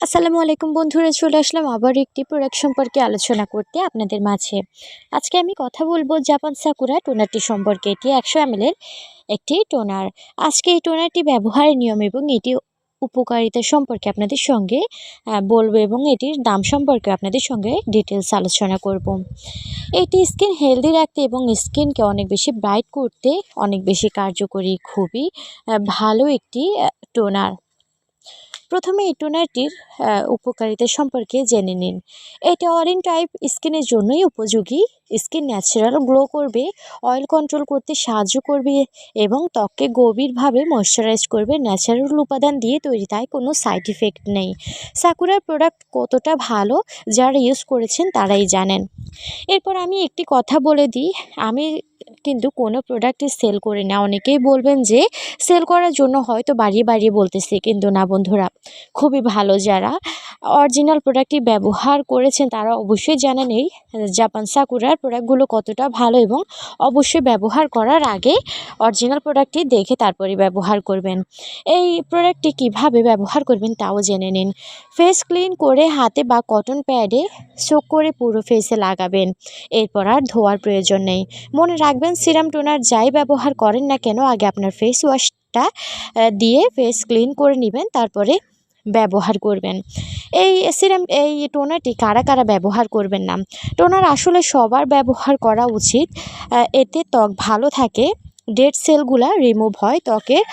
আসসালামু আলাইকুম বন্ধুরা, চলে আসলাম আবার একটি প্রোডাক্ট সম্পর্কে আলোচনা করতে আপনাদের মাঝে। আজকে আমি কথা বলব জাপান সাকুরা টোনারটি সম্পর্কে। এটি একশো এর একটি টোনার। আজকে এই টোনারটি ব্যবহারের নিয়ম এবং এটি উপকারিতা সম্পর্কে আপনাদের সঙ্গে বলব এবং এটির দাম সম্পর্কে আপনাদের সঙ্গে ডিটেলস আলোচনা করব। এটি স্কিন হেলদি রাখতে এবং স্কিনকে অনেক বেশি ব্রাইট করতে, অনেক বেশি কার্যকরী, খুবই ভালো একটি টোনার। প্রথমে এই টোনারটির উপকারিতা সম্পর্কে জেনে নিন। এটা অরেঞ্জ টাইপ স্কিনের জন্যই উপযোগী। স্কিন ন্যাচারাল গ্লো করবে, অয়েল কন্ট্রোল করতে সাহায্য করবে এবং ত্বককে গভীরভাবে ময়শ্চারাইজ করবে। ন্যাচারাল উপাদান দিয়ে তৈরি, তাই কোনো সাইড ইফেক্ট নেই। সাকুরার প্রোডাক্ট কতটা ভালো, যারা ইউজ করেছেন তারাই জানেন। এরপর আমি একটি কথা বলে দিই। আমি কিন্তু কোনো প্রোডাক্টই সেল করি না। অনেকেই বলবেন যে সেল করার জন্য হয়তো বাড়িয়ে বাড়িয়ে বলতেছি, কিন্তু না বন্ধুরা, খুবই ভালো যারা অরিজিনাল প্রোডাক্টটি ব্যবহার করেছেন, তারা অবশ্যই জানেন এই জাপান সাকুরার প্রোডাক্টগুলো কতটা ভালো এবং অবশ্যই ব্যবহার করার আগে অরিজিনাল প্রোডাক্টটি দেখে তারপরে ব্যবহার করবেন। এই প্রোডাক্টটি কীভাবে ব্যবহার করবেন তাও জেনে নিন। ফেস ক্লিন করে হাতে বা কটন প্যাডে সোক করে পুরো ফেসে লাগাবেন। এরপর আর ধোয়ার প্রয়োজন নেই। মনে রাখবেন সিরাম টোনার যাই ব্যবহার করেন না কেন, আগে আপনার ফেস ওয়াশটা দিয়ে ফেস ক্লিন করে নেবেন, তারপরে ব্যবহার করবেন। এই সিরাম, এই টোনারটি কারা কারা ব্যবহার করবেন না? টোনার আসলে সবার ব্যবহার করা উচিত। এতে ত্বক ভালো থাকে ডেড সেলগুলা রিমুভ হয় ত্বকের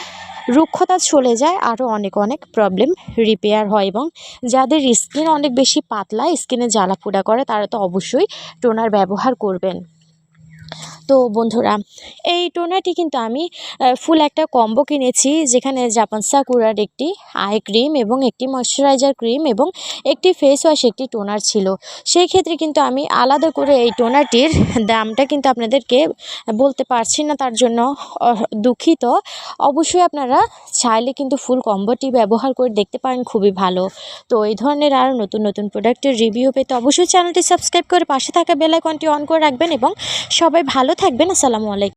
রুক্ষতা চলে যায় আরও অনেক অনেক প্রবলেম রিপেয়ার হয় এবং যাদের স্কিন অনেক বেশি পাতলা স্কিনে জ্বালা পোড়া করে, তারা তো অবশ্যই টোনার ব্যবহার করবেন। তো বন্ধুরা, এই টোনারটি কিন্তু আমি ফুল একটা কম্বো কিনেছি, যেখানে জাপান সাকুরার একটি আই ক্রিম এবং একটি ময়শ্চারাইজার ক্রিম এবং একটি ফেস ওয়াশ একটি টোনার ছিল। সেই ক্ষেত্রে কিন্তু আমি আলাদা করে এই টোনারটির দামটা কিন্তু আপনাদেরকে বলতে পারছি না, তার জন্য দুঃখিত। অবশ্যই আপনারা চাইলে কিন্তু ফুল কম্বোটি ব্যবহার করে দেখতে পারেন, খুবই ভালো। তো এই ধরনের আরও নতুন নতুন প্রোডাক্টের রিভিউ পেতে অবশ্যই চ্যানেলটি সাবস্ক্রাইব করে পাশে থাকা বেলাইকনটি অন করে রাখবেন এবং সবাই ভালো থাকবেন। আসসালামু আলাইকুম।